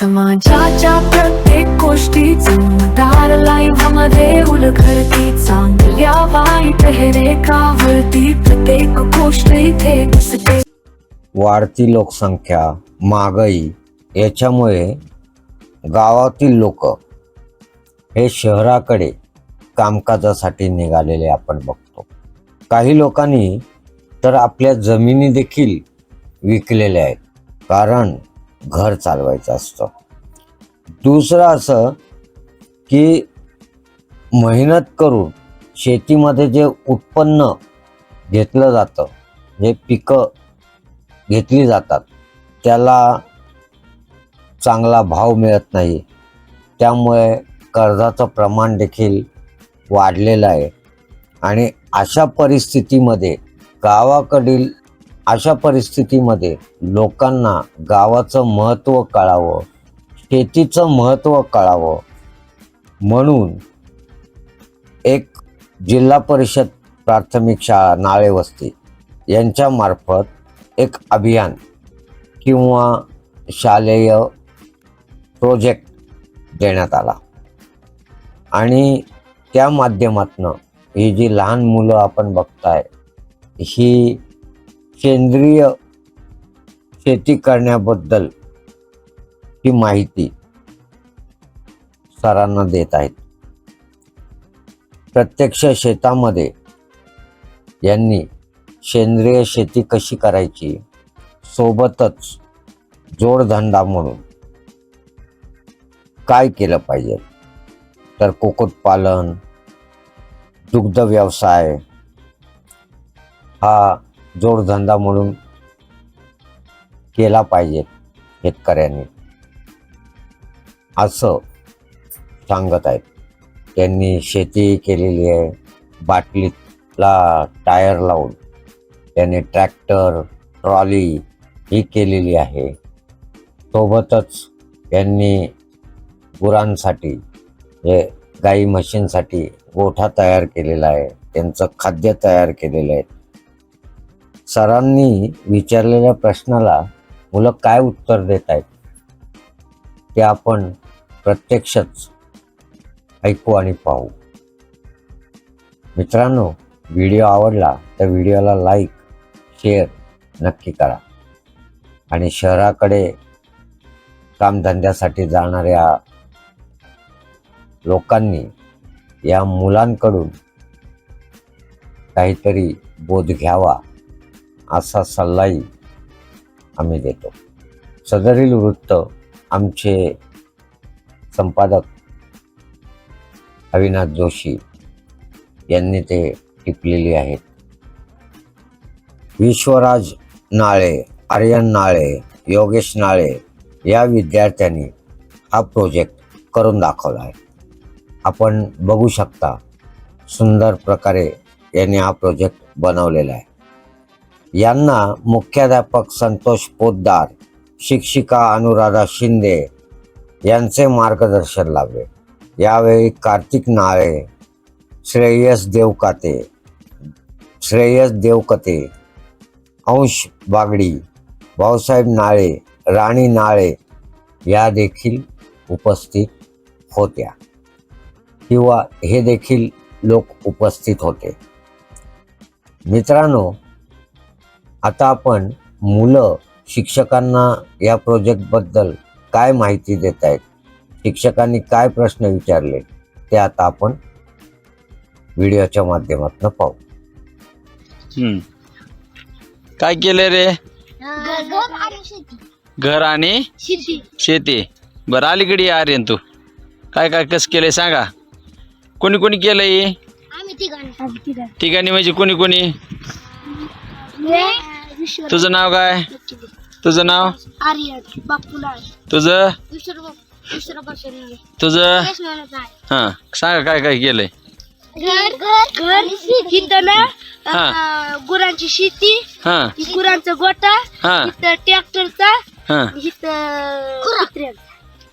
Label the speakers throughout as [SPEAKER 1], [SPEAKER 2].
[SPEAKER 1] समाजाच्या प्रत्येक गोष्टी चमदार लाईव्हमध्ये उलघडती चांगल्या वाईट हे रेखावरती प्रत्येक गोष्ट इथे दिसते
[SPEAKER 2] वाढती लोकसंख्या महागाई याच्यामुळे गावातील लोक हे शहराकडे कामकाजासाठी निघालेले आपण बघतो. काही लोकांनी तर आपल्या जमिनी देखील विकलेल्या आहेत. कारण घर चालवायचं असतं. दुसरं असं की मेहनत करून शेतीमध्ये जे उत्पन्न घेतलं जातं जे पिकं घेतली जातात त्याला चांगला भाव मिळत नाही. त्यामुळे कर्जाचं प्रमाण देखील वाढलेलं आहे. आणि अशा परिस्थितीमध्ये गावाकडील अशा परिस्थितीमध्ये लोकांना गावाचं महत्त्व कळावं शेतीचं महत्त्व कळावं. म्हणून एक जिल्हा परिषद प्राथमिक शाळा नाळेवस्ती यांच्यामार्फत एक अभियान किंवा शालेय प्रोजेक्ट देण्यात आला. आणि त्या माध्यमातनं ही जी लहान मुलं आपण बघताय ही सेंद्रिय शेती करण्याबद्दल ही माहिती सरांना देत आहेत. प्रत्यक्ष शेतामध्ये यांनी सेंद्रिय शेती कशी करायची? सोबतच जोडधंदा म्हणून काय केलं पाहिजे? तर कुक्कुटपालन दुग्ध व्यवसाय हा जोडधंदा म्हणून केला पाहिजे शेतकऱ्यांनी. असं सांगत आहेत. त्यांनी शेती केलेली आहे. बाटलीला टायर लावून त्याने ट्रॅक्टर ट्रॉली ही केलेली आहे. सोबतच त्यांनी गुरांसाठी हे गाई म्हशींसाठी गोठा तयार केलेला आहे. त्यांचं खाद्य तयार केलेलं आहे. सरांनी विचारलेल्या प्रश्नाला मुलं काय उत्तर देत आहेत ते आपण प्रत्यक्षच ऐकू आणि पाहू. मित्रांनो व्हिडिओ आवडला तर व्हिडिओला लाईक शेअर नक्की करा आणि शहराकडे कामधंद्यासाठी जाणाऱ्या लोकांनी या मुलांकडून काहीतरी बोध घ्यावा. असा सल्लाही आम्ही देतो. सदरील वृत्त आमचे संपादक अविनाश जोशी यांनी ते टिपलेली आहेत. विश्वराज नाळे आर्यन नाळे योगेश नाळे या विद्यार्थ्यांनी हा प्रोजेक्ट करून दाखवला आहे. आपण बघू शकता सुंदर प्रकारे यांनी हा प्रोजेक्ट बनवलेला आहे. यांना मुख्याध्यापक संतोष पोद्दार शिक्षिका अनुराधा शिंदे यांचे मार्गदर्शन लाभले. यावेळी कार्तिक नाळे श्रेयस देवकाते श्रेयस देवकते अंश बागडी भाऊसाहेब नाळे राणी नाळे या देखील उपस्थित होत्या. किंवा हे देखील लोक उपस्थित होते. मित्रांनो आता आपण मुलं शिक्षकांना या प्रोजेक्टबद्दल काय माहिती देत आहेत? शिक्षकांनी काय प्रश्न विचारले? ते आता आपण व्हिडिओच्या माध्यमातून पाहू.
[SPEAKER 3] हम्म. काय केलं रे?
[SPEAKER 4] घर आणि शेती.
[SPEAKER 3] घर आणि
[SPEAKER 4] शेती.
[SPEAKER 3] शेती. बरं अलीकडे ये आर्यन तू. काय काय कसं केलंय सांगा. कोणी कोणी केलंय? ठिकाणी म्हणजे कोणी कोणी? तुझं नाव काय? तुझं नाव?
[SPEAKER 4] आर्यन बापूला
[SPEAKER 3] तुझं?
[SPEAKER 4] शेती
[SPEAKER 3] तुझं? हां सांगा काय काय केलंय.
[SPEAKER 4] घर घर घर. इथं ना
[SPEAKER 3] हा.
[SPEAKER 4] अं, गुरांची शेती
[SPEAKER 3] हां.
[SPEAKER 4] गुरांचा गोटा
[SPEAKER 3] हां.
[SPEAKER 4] इथं ट्रॅक्टरचा
[SPEAKER 3] हां.
[SPEAKER 4] इथं कुत्र्यांचा.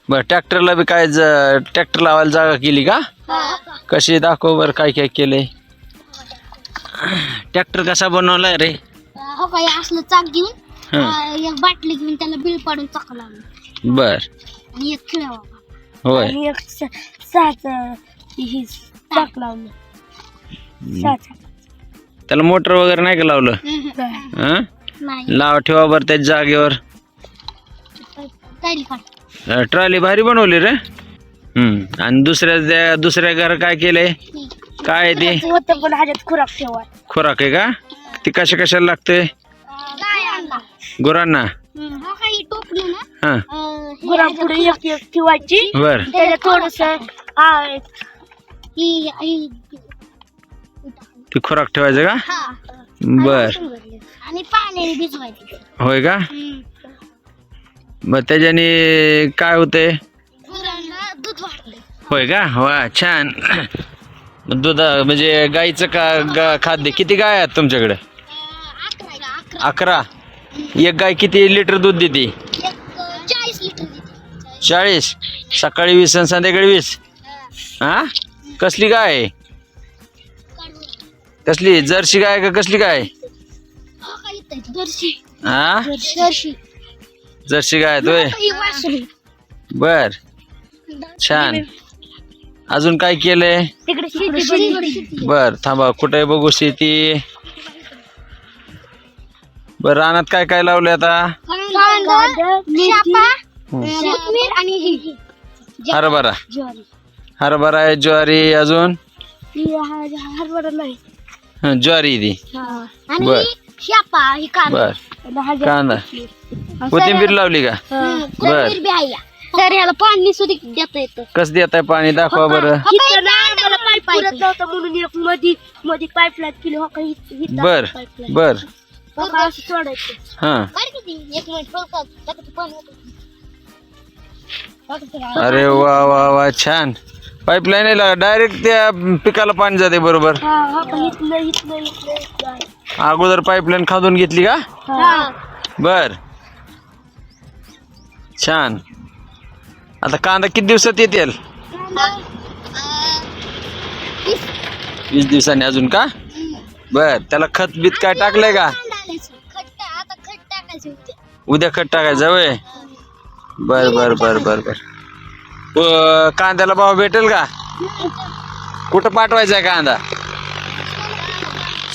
[SPEAKER 3] बरं ट्रॅक्टरला बी काय ट्रॅक्टर लावायला जागा केली का? कशी? दाखव बरं काय काय केलंय. ट्रॅक्टर कसा बनवलाय रे?
[SPEAKER 4] हो काय असलं चाक घेऊन
[SPEAKER 3] हं.
[SPEAKER 4] अं, एक बाटली घेऊन त्याला बिल पाडून चाक लावलं.
[SPEAKER 3] बर.
[SPEAKER 4] आणि एक खिळा
[SPEAKER 3] होय.
[SPEAKER 4] आणि एक साच ही टाक लावलं. साच
[SPEAKER 3] त्याला मोटर वगैरे नाही का लावलं? हं?
[SPEAKER 4] नाही.
[SPEAKER 3] लावा ठेवा बरं त्या जागेवर. ट्रॉली भारी बनवली रे. हम्म. आणि दुसऱ्या त्या- दुसऱ्या घर काय केलंय? काय आहे ते?
[SPEAKER 4] होतं पण ह्याच्यात खुराक ठेवा.
[SPEAKER 3] खुराक आहे का? ती कशा कशाला लागते गुरांना?
[SPEAKER 4] हा काही
[SPEAKER 3] हा
[SPEAKER 4] एक एक ठेवायची.
[SPEAKER 3] बर.
[SPEAKER 4] थोडस
[SPEAKER 3] ती खुराक ठेवायचं का? बर.
[SPEAKER 4] आणि पाण्याने भिजवायची.
[SPEAKER 3] होय का? मग त्याच्याने काय होतंय?
[SPEAKER 4] गुरांना दूध वाढलं
[SPEAKER 3] होय का? वा छान. दुधा म्हणजे गाईचं का गा खाद्य किती गाय आहेत तुमच्याकडे?
[SPEAKER 4] अकरा.
[SPEAKER 3] एक गाय किती लिटर दूध देते?
[SPEAKER 4] चाळीस लिटर देते.
[SPEAKER 3] चाळीस? सकाळी वीस आणि संध्याकाळी वीस? हा. कसली गाय? आहे कसली? जर्सी गाय का कसली गाय?
[SPEAKER 4] दर्शी
[SPEAKER 3] हा?
[SPEAKER 4] दर्शी
[SPEAKER 3] जर्सी. गाय
[SPEAKER 4] वासरू
[SPEAKER 3] बर. छान. अजून काय केलंय?
[SPEAKER 4] तिकडे शेती.
[SPEAKER 3] बर थांबा. कुठे बघू शेती? बर रानात काय काय लावलंय आता?
[SPEAKER 4] कांदा शापा कोथमीर आणि ही.
[SPEAKER 3] हरभरा.
[SPEAKER 4] ज्वारी.
[SPEAKER 3] हरभरा आहे ज्वारी अजून?
[SPEAKER 4] ही हा- हरभरा नाही.
[SPEAKER 3] हं, ज्वारी ती.
[SPEAKER 4] आणि
[SPEAKER 3] बर.
[SPEAKER 4] ही शापा ही कांदा.
[SPEAKER 3] बर. कांदा. कोथिंबीर लावली का? बर.
[SPEAKER 4] कोथिंबीर बी आहे या. तर ह्याला पाणी सुद्धा देता येतं.
[SPEAKER 3] कस देत आहे पाणी? दाखवा बरं.
[SPEAKER 4] इथं पाईप पुरत नव्हतं म्हणून एक मधी मधी पाईपलाईन केली. हो का ही- ही
[SPEAKER 3] बर. बर.
[SPEAKER 4] हो.
[SPEAKER 3] हा.
[SPEAKER 4] एक मिनिट हो.
[SPEAKER 3] अरे वा वा वा छान. पाईपलाईन आहे डायरेक्ट त्या पिकाला पाणी जाते बरोबर?
[SPEAKER 4] हा हो.
[SPEAKER 3] अगोदर पाईपलाईन खादून घेतली का?
[SPEAKER 4] हा.
[SPEAKER 3] बर. छान. आता कांदा किती दिवसात येतील? वीस. दिवसांनी अजून का? बर त्याला खत बीत काय टाकलंय का? उद्या खत टाकायचं वय बर बर बर बर बर. कांद्याला भाव भेटेल का? कुठं पाठवायचा आहे कांदा?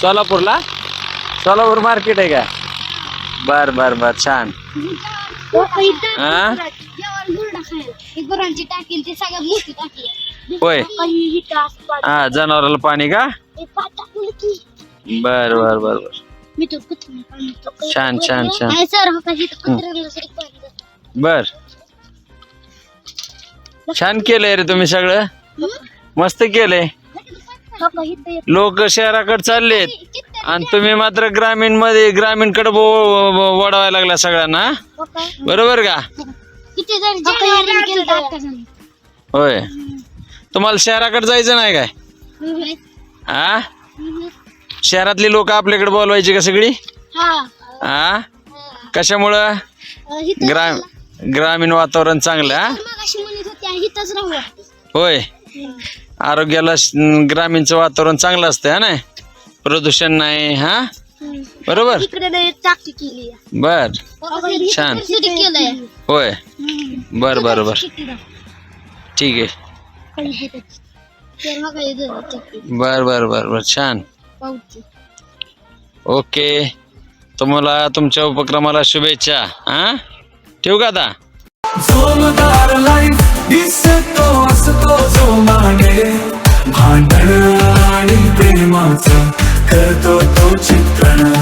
[SPEAKER 3] सोलापूरला? सोलापूर मार्केट आहे का? बर बर बर छान.
[SPEAKER 4] हा गुरांची सगळ्यात मोठी
[SPEAKER 3] होय. हा जनावराला पाणी का? बर बर बर बर.
[SPEAKER 4] मी तो कुत्रा पाणी तो काही
[SPEAKER 3] छान, छान, छान.
[SPEAKER 4] नाही सर हो.
[SPEAKER 3] बर. छान केलंय रे तुम्ही सगळं. मस्त केलंय.
[SPEAKER 4] हो
[SPEAKER 3] लोक शहराकडे चाललेत. आणि तुम्ही मात्र ग्रामीणमध्ये ग्रामीणकडे वडवायला लागला सगळ्यांना
[SPEAKER 4] हो?
[SPEAKER 3] बरोबर का. होय. तुम्हाला शहराकडे जायचं नाही काय? हा. शहरातली लोक आपल्याकडे बोलवायची का सगळी?
[SPEAKER 4] हा.
[SPEAKER 3] हा. कशामुळं? ग्राम ग्रामीण वातावरण चांगलं हा?
[SPEAKER 4] मगाशी म्हणत होते आणि इथंच राहू वाटतं.
[SPEAKER 3] होय. आरोग्याला श- ग्रामीणचं वातावरण चांगलं असतं हा नाही? प्रदूषण नाही हा? बरोबर?
[SPEAKER 4] इकडे नाही टाकी केली आहे.
[SPEAKER 3] बर. छान.
[SPEAKER 4] केलंय.
[SPEAKER 3] होय. बर बर बर. ठीक आहे.
[SPEAKER 4] हो.
[SPEAKER 3] बर बर बर बर. छान.
[SPEAKER 4] पावती.
[SPEAKER 3] ओके. तुम्हाला तुमच्या उपक्रमाला शुभेच्छा हा? ठेवू का आता?
[SPEAKER 5] जोमदार लाईफ दिसतो असतो जोमाने भांडण आणि प्रेमाचं करतो तो चित्रण.